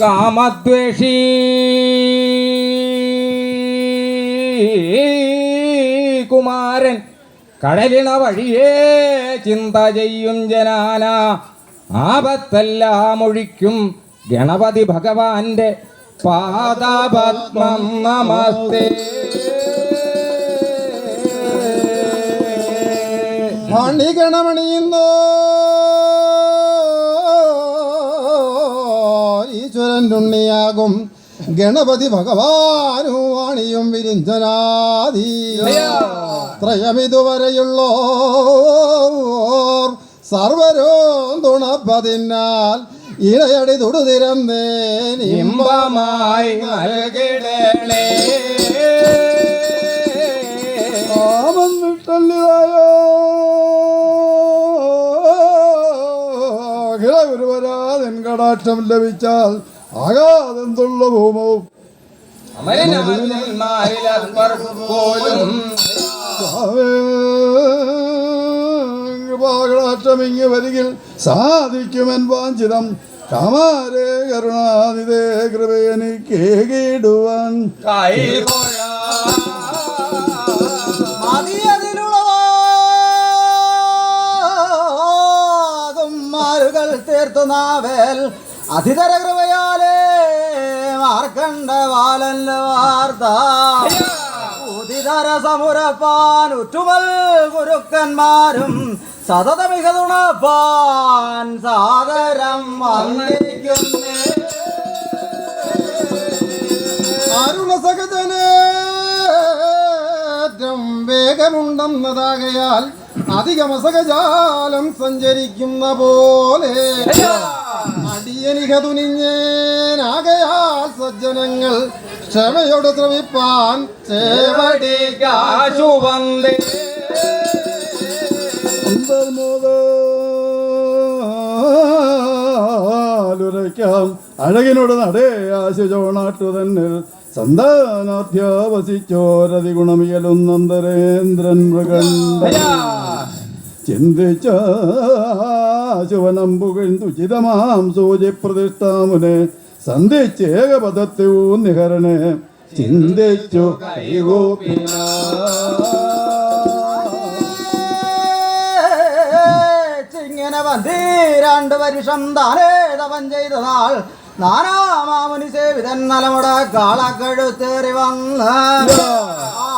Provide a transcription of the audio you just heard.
കാമദ്വേഷീ. കുമാരൻ കടലിണ വഴിയേ ചിന്ത ചെയ്യും ജനാന. ആപത്തെല്ലാം ഒഴിക്കും ഗണപതി ഭഗവാന്റെ പാദപത്മം. നമസ്തേ. മണികണമണിയുന്നോ ഉണ്ണിയാകും. ഗണപതി ഭഗവാനു വാണിയും വിരിഞ്ചനാദി ത്രയമിതുവരെയുള്ളോ സർവരും തുണപ്പതിനാൽ ഇളയടി തുടുതിരന്നേൻ ഇമ്പമായി നൽകിടണേ. പാപം വിട്ടല്ലിതായോ. ലഭിച്ചാൽ ആകാതെന്തുള്ള ഭൂമവും ഇങ്ങ് വരികിൽ സാധിക്കുമെൻ വാഞ്ചിതം കാമാരേ കരുണാതിഥേ കൃപയെനിക്കേകിടുവാൻ കേടുവാൻ മാറുകൾ തീർത്തു നാവേൽ അതിതര കൃപയാലേ മാർക്കണ്ട ബാലന്റെ വാർത്ത ഉദിതര സമുരപ്പാൻ ഉറ്റുമൽ ഗുരുക്കന്മാരും സതത മികതുണപ്പാൻ സാദരം സഹജനേറ്റം വേഗമുണ്ടെന്നതാകയാൽ അധികമസകജാലം സഞ്ചരിക്കുന്ന പോലെ. അടിയനിക തുനിഞ്ഞേനാകയാൽ സജ്ജനങ്ങൾ ക്ഷമയോട് ശ്രമിപ്പാൻ ചേവടി കാശുവന്തേ ുരയ്ക്കാം അഴകിനോട് നടേ ആശുചോണാട്ടു തന്നെ സന്താനാധ്യാവസിച്ചോരതി ഗുണമിയലുന്നന്തരേന്ദ്രൻ മൃഗണ്ട ചിന്തിച്ച ശുവനമ്പുകൾ തുചിതമാം സൂചി പ്രതിഷ്ഠാമുനെ സന്ധിച്ചേകപദത്തെ ഊന്നിഹരണേ. ചിന്തിച്ചു കൈകൂപ്പിന. ഇങ്ങനെ വന്തി രണ്ട് വർഷം താനേ തപം ചെയ്ത നാൾ. നാനാമാമുനി സേവിതൻ നലമുട കാളക്കഴുത്തേറി വന്ന്.